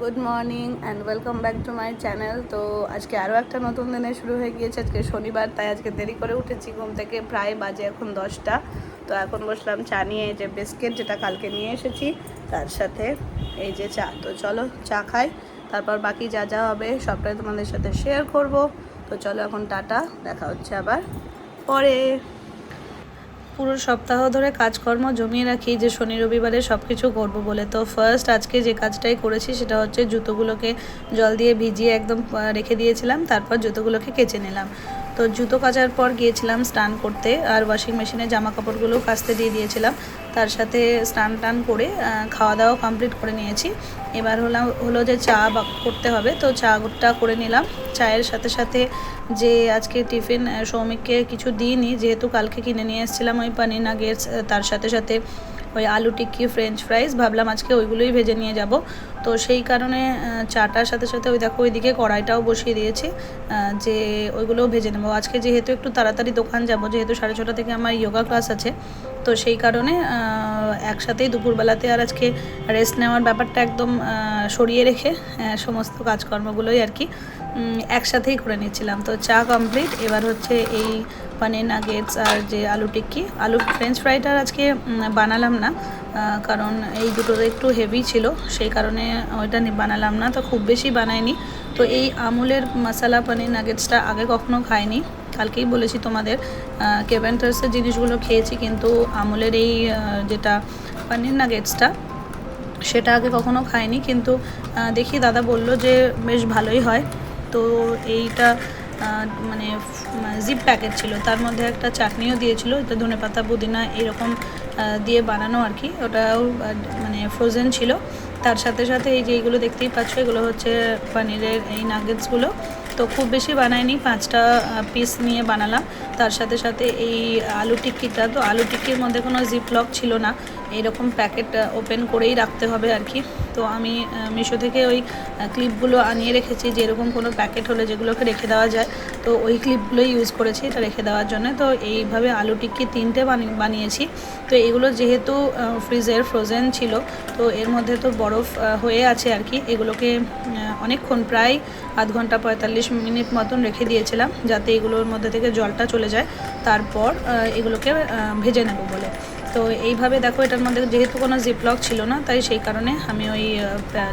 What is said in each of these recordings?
Good morning and welcome back to my channel. তো আজকে আরও একটা নতুন দিনে শুরু হয়ে গিয়েছে। আজকে শনিবার, তাই আজকে দেরি করে উঠেছি। ঘুম থেকে প্রায় বাজে এখন দশটা। তো এখন বসলাম চা নিয়ে, এই যে বিস্কিট যেটা কালকে নিয়ে এসেছি, তার সাথে এই যে চা। তো চলো চা খাই, তারপর বাকি যা যা হবে সবটাই তোমাদের সাথে শেয়ার করব। তো চলো এখন টাটা, দেখা হচ্ছে আবার পরে। পুরো সপ্তাহ ধরে কাজকর্ম জমিয়ে রাখি, যে শনি রবিবারে সব কিছু করব বলে। তো ফার্স্ট আজকে যে কাজটাই করেছি সেটা হচ্ছে জুতোগুলোকে জল দিয়ে ভিজিয়ে একদম রেখে দিয়েছিলাম, তারপর জুতোগুলোকে কেচে নিলাম। তো জুতো কাচার পর গিয়েছিলাম স্নান করতে, আর ওয়াশিং মেশিনে জামা কাপড়গুলো কাচতে দিয়ে দিয়েছিলাম। তার সাথে স্নান টান করে খাওয়া দাওয়া কমপ্লিট করে নিয়েছি। এবার হলাম, হলো যে চা করতে হবে। তো চাটা করে নিলাম। চায়ের সাথে সাথে যে আজকে টিফিন সৌমিককে কিছু দিইনি, যেহেতু কালকে কিনে নিয়ে এসেছিলাম ওই পানির নাগেটস তার সাথে সাথে ওই আলু টিক্কি ফ্রেঞ্চ ফ্রাইস ভাবলাম আজকে ওইগুলোই ভেজে নিয়ে যাব। তো সেই কারণে চাটার সাথে সাথে ওই দেখো ওইদিকে কড়াইটাও বসিয়ে দিয়েছি যে ওইগুলোও ভেজে নেব। আজকে যেহেতু একটু তাড়াতাড়ি দোকান যাব, যেহেতু সাড়ে ছটা থেকে আমার যোগা ক্লাস আছে, তো সেই কারণে একসাথেই দুপুরবেলাতে আর আজকে রেস্ট নেওয়ার ব্যাপারটা একদম সরিয়ে রেখে সমস্ত কাজকর্মগুলোই আর কি একসাথেই করে নিচ্ছিলাম। তো চা কমপ্লিট এবার হচ্ছে এই পানির নাগেটস আর যে আলু টিক্কি। আলু ফ্রেঞ্চ ফ্রাইটা আজকে বানালাম না কারণ এই দুটোতে একটু হেভি ছিল, সেই কারণে ওইটা বানালাম না, তো খুব বেশি বানাইনি। তো এই আমুলের মশালা, পানির নাগেটসটা আগে কখনো খাইনি, কালকেই বলেছি তোমাদের কেভেন্টার্সের জিনিসগুলো খেয়েছি, কিন্তু আমুলের এই যেটা পানির নাগেটসটা সেটা আগে কখনো খাইনি, কিন্তু দেখি দাদা বলল যে বেশ ভালোই হয়। তো এইটা মানে জিপ প্যাকেট ছিল, তার মধ্যে একটা চাটনিও দিয়েছিল এটা ধনে পাতা পুদিনা, এরকম দিয়ে বানানো আর কি। ওটাও মানে ফ্রোজেন ছিল। তার সাথে সাথে এই যে এইগুলো দেখতেই পাচ্ছ, এগুলো হচ্ছে পনিরের এই নাগেটসগুলো তো খুব বেশি বানায়নি পাঁচটা পিস নিয়ে বানালাম। তার সাথে সাথে এই আলু টিক্কিটা, তো আলু টিক্কির মধ্যে কোনো জিপ লক ছিল না। এইরকম প্যাকেট ওপেন করেই রাখতে হবে আর কি। তো আমি মিশো থেকে ওই ক্লিপগুলো আনিয়ে রেখেছি যে এরকম কোনো প্যাকেট হলে যেগুলোকে রেখে দেওয়া যায়। তো ওই ক্লিপগুলোই ইউজ করেছি এটা রেখে দেওয়ার জন্য। তো এইভাবে আলু টিক্কি তিনটে বানি- বানিয়েছি। তো এগুলো যেহেতু ফ্রিজের ফ্রোজেন ছিল, তো এর মধ্যে তো বরফ হয়ে আছে আর কি। এগুলোকে অনেকক্ষণ প্রায় আধ ঘণ্টা পঁয়তাল্লিশ মিনিট মতন রেখে দিয়েছিলাম যাতে এগুলোর মধ্যে থেকে জলটা চলে যায়। তারপর এগুলোকে ভেজে নেব বলে। তো এইভাবে দেখো, এটার মধ্যে যেহেতু কোনো জিপলক ছিল না, তাই সেই কারণে আমি ওই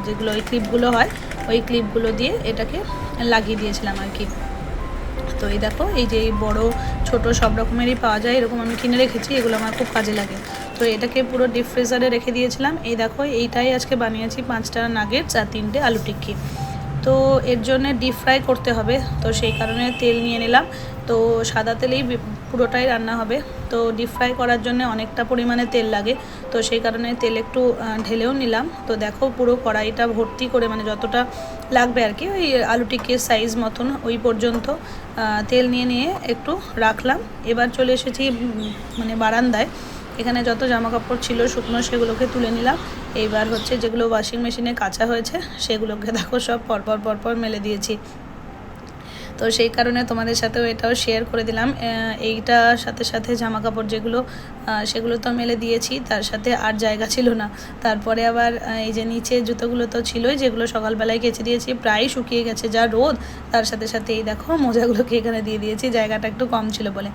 যেগুলো ওই ক্লিপগুলো হয়, ওই ক্লিপগুলো দিয়ে এটাকে লাগিয়ে দিয়েছিলাম আর কি। তো এই দেখো, এই যে বড়, ছোট সব রকমেরই পাওয়া যায়, এরকম আমি কিনে রেখেছি, এগুলো আমার খুব কাজে লাগে। তো এটাকে পুরো ডিপ ফ্রিজারে রেখে দিয়েছিলাম। এই দেখো, এইটাই আজকে বানিয়েছি, পাঁচটা নাগেটস আর তিনটে আলু টিক্কি। তো এর জন্য ডিপ ফ্রাই করতে হবে। তো সেই কারণে তেল নিয়ে নিলাম। তো সাদা তেলেই পুরোটাই রান্না হবে। তো ডিপ ফ্রাই করার জন্য অনেকটা পরিমাণে তেল লাগে। তো সেই কারণে তেল একটু ঢেলেও নিলাম। তো দেখো পুরো কড়াইটা ভর্তি করে মানে যতটা লাগবে আর কি, ওই আলু টিক্কির সাইজ মতন ওই পর্যন্ত তেল নিয়ে নিয়ে একটু রাখলাম। এবার চলে এসেছি মানে বারান্দায়। এখানে যত জামা কাপড় ছিল, শুকনো, সেগুলোকে তুলে নিলাম। এইবার হচ্ছে যেগুলো ওয়াশিং মেশিনে কাঁচা হয়েছে, সেগুলোকে দেখো সব পরপর পরপর মেলে দিয়েছি। তো সেই কারণে তোমাদের সাথেও এটাও শেয়ার করে দিলাম। এইটা সাথে সাথে জামা কাপড় যেগুলো সেগুলো তো মেলে দিয়েছি, তার সাথে আর জায়গা ছিল না। তারপরে আবার এই যে নিচে জুতোগুলো তো ছিলই, যেগুলো সকালবেলায় কেচে দিয়েছি, প্রায় শুকিয়ে গেছে যা রোদ। তার সাথে সাথে এই দেখো, মোজাগুলোকে এখানে দিয়ে দিয়েছি, জায়গাটা একটু কম ছিল বলে।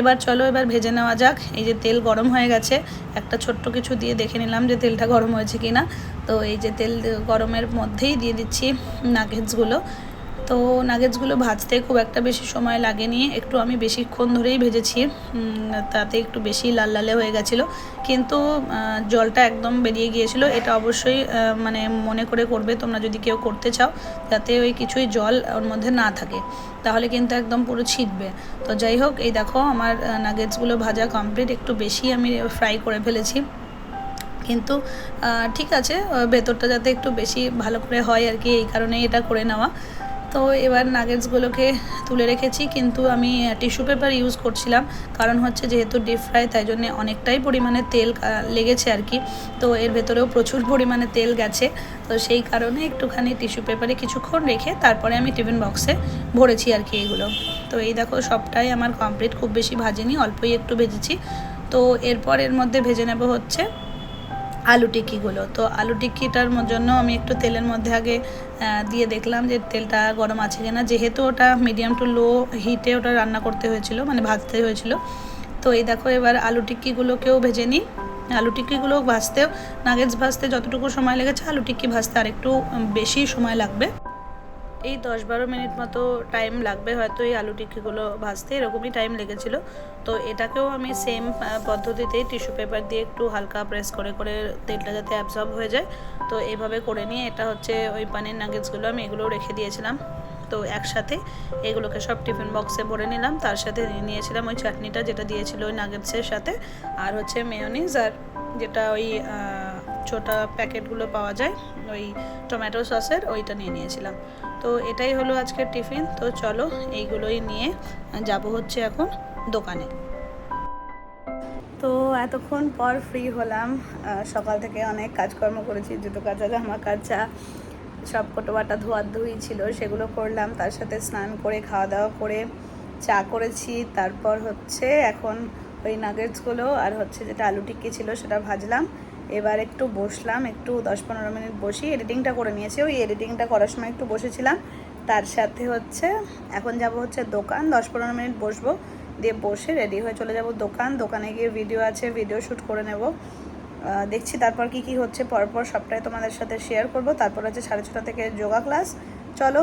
এবার চলো, এবার ভেজে নেওয়া যাক। এই যে তেল গরম হয়ে গেছে, একটা ছোট্ট কিছু দিয়ে দেখে নিলাম যে তেলটা গরম হয়েছে কি না তো এই যে তেল গরমের মধ্যেই দিয়ে দিচ্ছি নাগেটসগুলো। তো নাগেটসগুলো ভাজতে খুব একটা বেশি সময় লাগেনি। একটু আমি বেশিক্ষণ ধরেই ভেজেছি। তাতে একটু বেশি লাল লালে হয়ে গেছিল। কিন্তু জলটা একদম বেরিয়ে গিয়েছিল। এটা অবশ্যই মানে মনে করে করবে তোমরা যদি কেউ করতে চাও, যাতে ওই কিছুই জল ওর মধ্যে না থাকে। তাহলে কিন্তু একদম পুরো ছিটবে। তো যাই হোক, এই দেখো আমার নাগেটসগুলো ভাজা কমপ্লিট একটু বেশি আমি ফ্রাই করে ফেলেছি। কিন্তু ঠিক আছে ভেতরটা যাতে একটু বেশি ভালো করে হয় আর কি, এই কারণেই এটা করে নেওয়া। তো এবার নাগেটসগুলোকে তুলে রেখেছি, কিন্তু আমি টিস্যু পেপার ইউজ করছিলাম। কারণ হচ্ছে যেহেতু ডিপ ফ্রাই তাই জন্যে অনেকটাই পরিমাণে তেল লেগেছে আর কি। তো এর ভেতরেও প্রচুর পরিমাণে তেল গেছে। তো সেই কারণে একটুখানি টিস্যু পেপারে কিছুক্ষণ রেখে তারপরে আমি টিফিন বক্সে ভরেছি আর কি এগুলো। তো এই দেখো, সবটাই আমার কমপ্লিট খুব বেশি ভাজিনি, অল্পই একটু ভেজেছি। তো এরপর এর মধ্যে ভেজে নেব হচ্ছে আলু টিক্কিগুলো তো আলু টিক্কিটার জন্য আমি একটু তেলের মধ্যে আগে দিয়ে দেখলাম যে তেলটা গরম আছে কি না যেহেতু ওটা মিডিয়াম টু লো হিটে ওটা রান্না করতে হয়েছিল মানে ভাজতে হয়েছিল। তো এই দেখো এবার আলু টিক্কিগুলোকেও ভেজে নিই। আলু টিক্কিগুলো ভাজতেও নাগেটস ভাজতে যতটুকু সময় লেগেছে আলু টিক্কি ভাজতে আর একটু বেশি সময় লাগবে। এই দশ বারো মিনিট মতো টাইম লাগবে, হয়তো এই আলু টিক্কিগুলো ভাজতে, এরকমই টাইম লেগেছিল। তো এটাকেও আমি সেম পদ্ধতিতেই টিস্যু পেপার দিয়ে একটু হালকা প্রেস করে করে তেলটা যাতে অ্যাবজর্ব হয়ে যায়। তো এইভাবে করে নিয়ে এটা হচ্ছে ওই পানির নাগেটসগুলো আমি এগুলো রেখে দিয়েছিলাম। তো একসাথে এগুলোকে সব টিফিন বক্সে ভরে নিলাম। তার সাথে নিয়েছিলাম ওই চাটনিটা যেটা দিয়েছিল ওই নাগেটসের সাথে। আর হচ্ছে মেয়নিজ আর যেটা ওই ছোটা প্যাকেটগুলো পাওয়া যায়, ওই টমেটো সসের ওইটা নিয়ে নিয়েছিলাম। তো এটাই হলো আজকের টিফিন। তো চলো এইগুলোই নিয়ে যাব হচ্ছে এখন দোকানে। তো এতক্ষণ পর ফ্রি হলাম। সকাল থেকে অনেক কাজকর্ম করেছি, জুতো কাচা, জামা কাচা, সব কোটোবাটা ধোয়ার ধুই ছিল, সেগুলো করলাম। তার সাথে স্নান করে, খাওয়া দাওয়া করে, চা করেছি। তারপর হচ্ছে এখন ওই নাগেটসগুলো আর হচ্ছে যেটা আলু টিক্কি ছিল সেটা ভাজলাম। এবার একটু বসলাম, একটু দশ পনেরো মিনিট বসি এডিটিংটা করে নিয়েছি। ওই এডিটিংটা করার সময় একটু বসেছিলাম। তার সাথে হচ্ছে, এখন যাব হচ্ছে দোকান, দশ পনেরো মিনিট বসবো। দিয়ে বসে রেডি হয়ে চলে যাব দোকান। দোকানে গিয়ে ভিডিও আছে ভিডিও শ্যুট করে নেব। দেখছি তারপর কি কি হচ্ছে, পরপর সবটাই তোমাদের সাথে শেয়ার করব। তারপর হচ্ছে সাড়ে ছটা থেকে যোগা ক্লাস চলো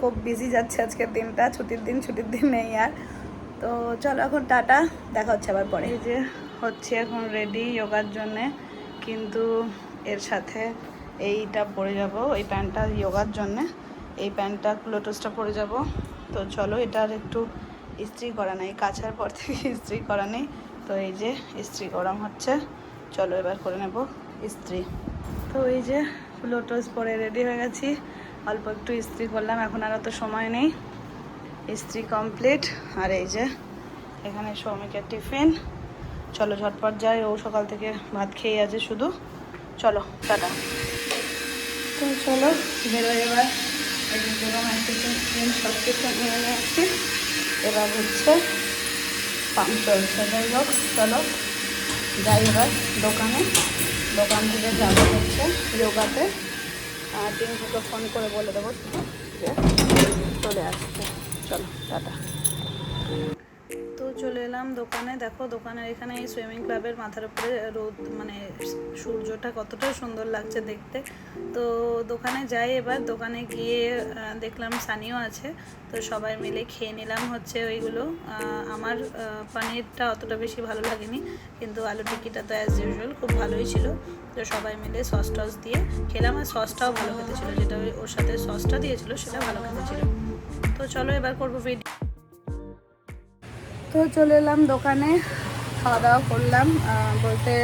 খুব বিজি যাচ্ছে আজকের দিনটা। ছুটির দিন ছুটির দিন নেই আর। তো চলো এখন টাটা, দেখা হচ্ছে আবার পরে। যে হচ্ছে এখন রেডি যোগার জন্যে, কিন্তু এর সাথে এইটা পরে যাব, এই প্যান্টটা যোগার জন্যে। এই প্যান্টটা লোটাসটা পরে যাব। তো চলো এটার একটু ইস্ত্রি করা নেই কাছার পর থেকে ইস্ত্রি করা নেই। তো এই যে ইস্ত্রি গরম হচ্ছে, চলো এবার করে নেব ইস্ত্রি। তো এই যে লোটাস পরে রেডি হয়ে গেছি, অল্প একটু ইস্ত্রি করলাম, এখন আর অত সময় নেই। ইস্ত্রি কমপ্লিট আর এই যে, এখানে সৌমিকের টিফিন। চলো, ঝটপট যাই। ও সকাল থেকে ভাত খেয়ে আছে শুধু। চলো, টাটা। তো চলো বেরোয় এবার। সব কিছু এবার হচ্ছে পাম্প চলছে যাই হোক চলো, যাই এবার দোকানে। দোকান থেকে যাব হচ্ছে যোগাতে আর টিঙ্কুকে ফোন করে বলে দেবো যে চলে আসতে চলো, টাটা। তো চলে এলাম দোকানে। দেখো, দোকানের এখানে এই সুইমিং ক্লাবের মাথার উপরে রোদ মানে সূর্যটা কতটা সুন্দর লাগছে দেখতে। তো দোকানে যাই এবার। দোকানে গিয়ে দেখলাম সানিও আছে। তো সবাই মিলে খেয়ে নিলাম হচ্ছে ওইগুলো। আমার পনিরটা অতটা বেশি ভালো লাগেনি, কিন্তু আলু টিকিটা তো অ্যাজ ইউজুয়াল খুব ভালোই ছিল। তো সবাই মিলে সস টস দিয়ে খেলাম। আর সসটাও ভালো খেতে ছিল। যেটা ওই- ওর সাথে সসটা দিয়েছিল, সেটা ভালো খেতে ছিল। তো চলো এবার করব ভিডিও তো চলে এলাম দোকানে খাওয়া দাওয়া করলাম বলতে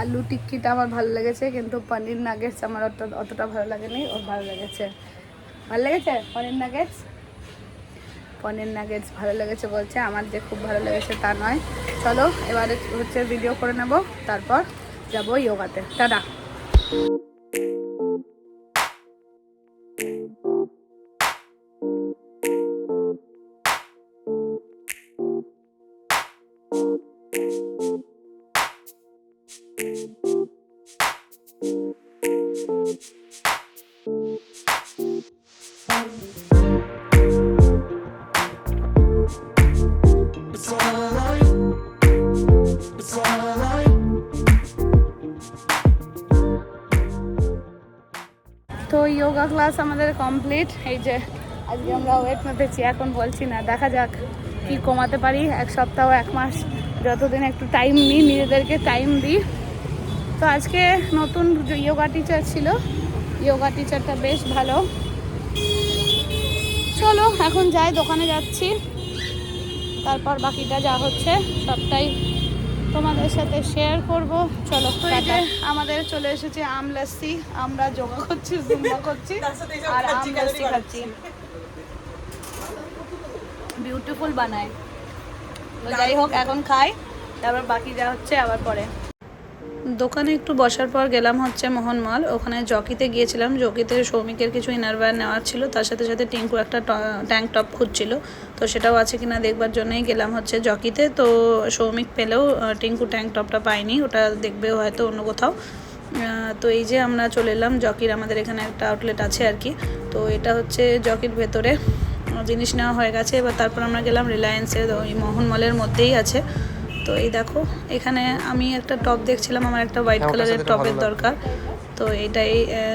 আলু টিক্কিটা আমার ভালো লেগেছে, কিন্তু পনির নাগেটস আমার অত, অতটা ভালো লাগেনি, ওর ভালো লেগেছে। ভালো লেগেছে? পনির নাগেটস পনির নাগেটস ভালো লেগেছে বলছে, আমার যে খুব ভালো লেগেছে তা নয়। চলো, এবারে হচ্ছে ভিডিও করে নেব, তারপর যাব ইয়োগাতে। টাটা। যোগা ক্লাস আমাদের কমপ্লিট এই যে, আজকে আমরা ওয়েট মেপেছি এখন বলছি না, দেখা যাক কি কমাতে পারি, এক সপ্তাহ, এক মাস, যতদিন একটু টাইম নিই, নিজেদেরকে টাইম দিই। তো আজকে নতুন যোগা টিচার ছিল যোগা টিচারটা বেশ ভালো। চলো, এখন যাই, দোকানে যাচ্ছি। তারপর বাকিটা যা হচ্ছে, সবটাই তোমাদের সাথে শেয়ার করব। চলো আমাদের চলে এসেছে আম লাসি আমরা যোগা করছি জুম্বা করছি আর আম লাসি খাচ্ছি। বিউটিফুল বানায়। যাই হোক এখন খাই তারপর বাকি যা হচ্ছে আবার পরে। দোকানে একটু বসার পর গেলাম হচ্ছে মোহনমল ওখানে জকিতে গিয়েছিলাম। জকিতে সৌমিকের কিছু ইনারওয়্যার নেওয়ার ছিল। তার সাথে সাথে টিঙ্কু একটা ট্যাঙ্ক টপ খুঁজছিল। তো সেটাও আছে কিনা দেখবার জন্যই গেলাম হচ্ছে জকিতে তো সৌমিক পেলেও টিঙ্কু ট্যাঙ্ক টপটা পাইনি ওটা দেখবেও হয়তো অন্য কোথাও। তো এই যে আমরা চলে এলাম। জকির আমাদের এখানে একটা আউটলেট আছে আর কি। তো এটা হচ্ছে জকির ভেতরে। জিনিস নেওয়া হয়ে গেছে। এবার তারপর আমরা গেলাম রিলায়েন্সের ওই মোহন মলের মধ্যেই আছে। তো এই দেখো এখানে আমি একটা টপ দেখছিলাম আমার একটা হোয়াইট হ্যাঁ, কালারের টপের দরকার। তো এটাই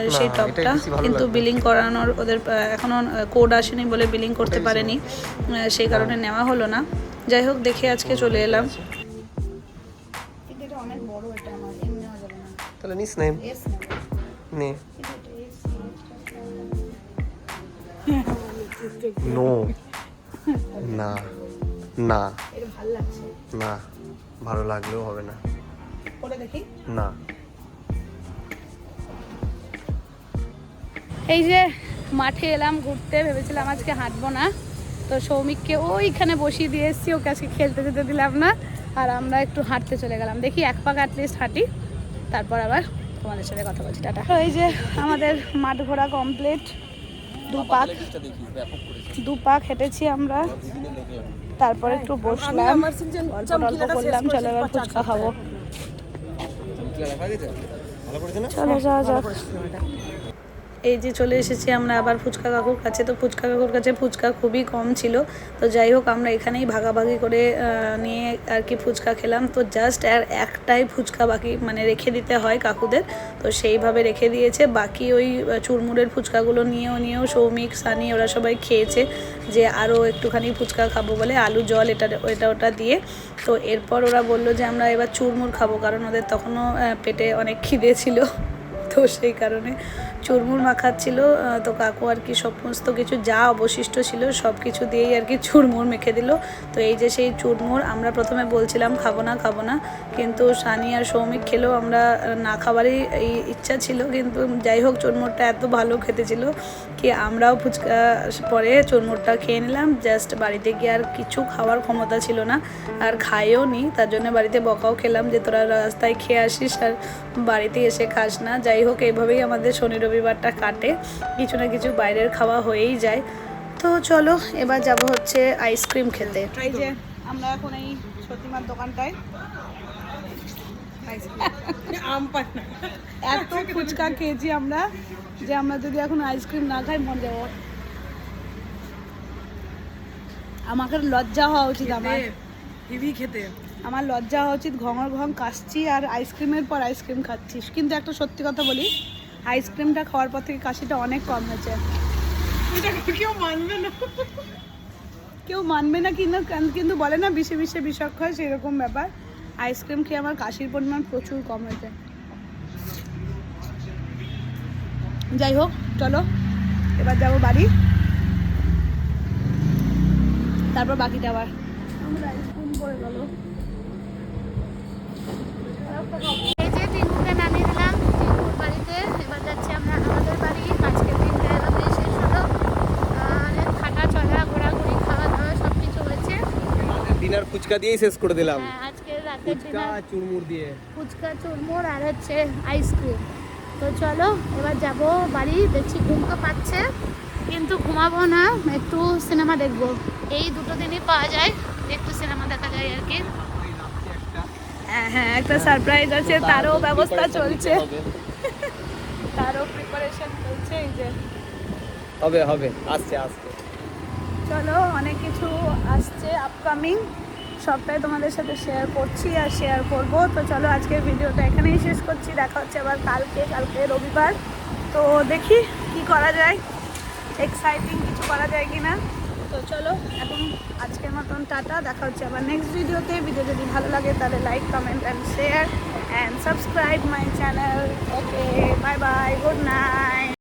সেই টপটা কিন্তু বিলিং করানোর ওদের আহ, এখনও কোড আসেনি বলে বিলিং করতে পারেনি। সেই কারণে নেওয়া হলো না। যাই হোক দেখে আজকে চলে এলাম। এটা অনেক বড় এটা আমার এমনি না। তাহলে নিস না। নে। নো। না। না ভালো লাগছে। না। ভালো লাগলেও হবে না। পরে দেখি। না। এই যে মাঠে এলাম ঘুরতে ভেবেছিলাম আজকে হাঁটবো না। তো সৌমিককে ওইখানে বসিয়ে দিয়ে এসেছি ওকে আজকে খেলতে যেতে দিলাম না। আর আমরা একটু হাঁটতে চলে গেলাম। দেখি এক পাক অ্যাটলিস্ট হাঁটি তারপর আবার তোমাদের সাথে কথা বলছি। টাটা। এই যে আমাদের মাঠ ঘোরা কমপ্লিট দু পাক। দু পাক হেঁটেছি আমরা। তারপর একটু বসলাম অল্প অল্প করলাম চলো এবার ফুচকা খাব। চলো যাওয়া যাক। এই যে চলে এসেছি আমরা আবার ফুচকা কাকুর কাছে। তো ফুচকা কাকুর কাছে ফুচকা খুবই কম ছিল। তো যাই হোক আমরা এখানেই ভাগাভাগি করে নিয়ে আর কি ফুচকা খেলাম। তো জাস্ট আর একটাই ফুচকা বাকি মানে রেখে দিতে হয় কাকুদের। তো সেইভাবে রেখে দিয়েছে। বাকি ওই আহ, চুরমুরের ফুচকাগুলো নিয়েও নিয়েও সৌমিক সানি ওরা সবাই খেয়েছে। যে আরও একটুখানি ফুচকা খাব বলে আলু, জল এটা এটা ওটা দিয়ে। তো এরপর ওরা বলল যে আমরা এবার চুরমুর খাব, কারণ ওদের তখনও পেটে অনেক খিদে ছিল। তো সেই কারণে চুরমুর মাখাচ্ছিল তো কাকু আর কি সমস্ত কিছু যা অবশিষ্ট ছিল সব কিছু দিয়েই আর কি চুরমুর মেখে দিল। তো এই যে সেই চুরমুর, আমরা প্রথমে বলছিলাম, খাব না খাব না। কিন্তু সানি আর সৌমিক খেলেও আমরা না খাবারই এই ইচ্ছা ছিল, কিন্তু যাই হোক চুরমুরটা এত ভালো খেতে ছিল কি আমরাও ফুচকা পরে চুরমুরটা খেয়ে নিলাম। জাস্ট বাড়িতে গিয়ে আর কিছু খাওয়ার ক্ষমতা ছিল না, আর খাইও নি। তার জন্য বাড়িতে বকাও খেলাম যে, তোরা রাস্তায় খেয়ে আসিস আর বাড়িতে এসে খাস না। যাই হোক, এইভাবেই আমাদের শনি রবিবারটা কাটে কিছু না কিছু বাইরের খাওয়া হয়েই যায়। তো চলো এবার যাব হচ্ছে আইসক্রিম খেতে। এই যে আমরা এখন এই সতীমার দোকানটায়। আম পাই এত ফুচকা খেয়েছি আমরা যে আমরা যদি এখন আইসক্রিম না খাই মন যাব। আমাকে লজ্জা হওয়া উচিত আমার। হেভি খেতে। আমার লজ্জা হওয়া উচিত ঘঙর ঘং কাশছি আর আইসক্রিমের পর আইসক্রিম খাচ্ছিস। কিন্তু একটা সত্যি কথা বলি আইসক্রিমটা খাওয়ার পর থেকে কাশিটা অনেক কম হয়েছে। কেউ মানবে না। কেউ মানবে না কিন্তু কিন্তু বলে না বিষে বিষে বিষক্ষয় সেরকম ব্যাপার। আইসক্রিম খেয়ে আমার কাশির পরিমাণ প্রচুর কম হয়েছে। যাই হোক চলো এবার যাব বাড়ি। তারপর বাকিটা আবার। আমরা আইসক্রিম পরে গেল এই যে টিঙ্কুকে নামিয়ে দিলাম টিঙ্কুর বাড়িতে এবার যাচ্ছি আমরা আমাদের বাড়ি আজকের দিনটা এভাবেই শেষ হলো আহ, অনেক হাঁটা চলা ঘোরাঘুরি খাওয়া দাওয়া সব কিছু হয়েছে ডিনার ফুচকা দিয়েই শেষ করে দিলাম। হ্যাঁ, আজকের রাতের ডিনার। চুরমুর দিয়ে। ফুচকা চুরমুর আর হচ্ছে আইসক্রিম তো চলো এবার যাব বাড়ি দেখছি ঘুম তো পাচ্ছে কিন্তু ঘুমাবো না একটু সিনেমা দেখব। এই দুটো দিনই পাওয়া যায় একটু সিনেমা দেখা যায় আর কি। হ্যাঁ হ্যাঁ একটা সারপ্রাইজ আছে তারও ব্যবস্থা চলছে। তারও প্রিপারেশন চলছে এই যে। হবে হবে আসছে আসছে। চলো, অনেক কিছু আসছে আপকামিং সবটাই তোমাদের সাথে শেয়ার করছি আর শেয়ার করব। তো চলো, আজকের ভিডিওটা এখানেই শেষ করছি। দেখা হচ্ছে আবার কালকে কালকে রবিবার। তো দেখি কি করা যায়। এক্সাইটিং কিছু করা যায় কি না তো চলো, এখন আজকের মতন টাটা। দেখা হচ্ছে আবার নেক্সট ভিডিওতে। ভিডিও যদি ভালো লাগে, তাহলে like comment and share and subscribe my channel okay bye bye good night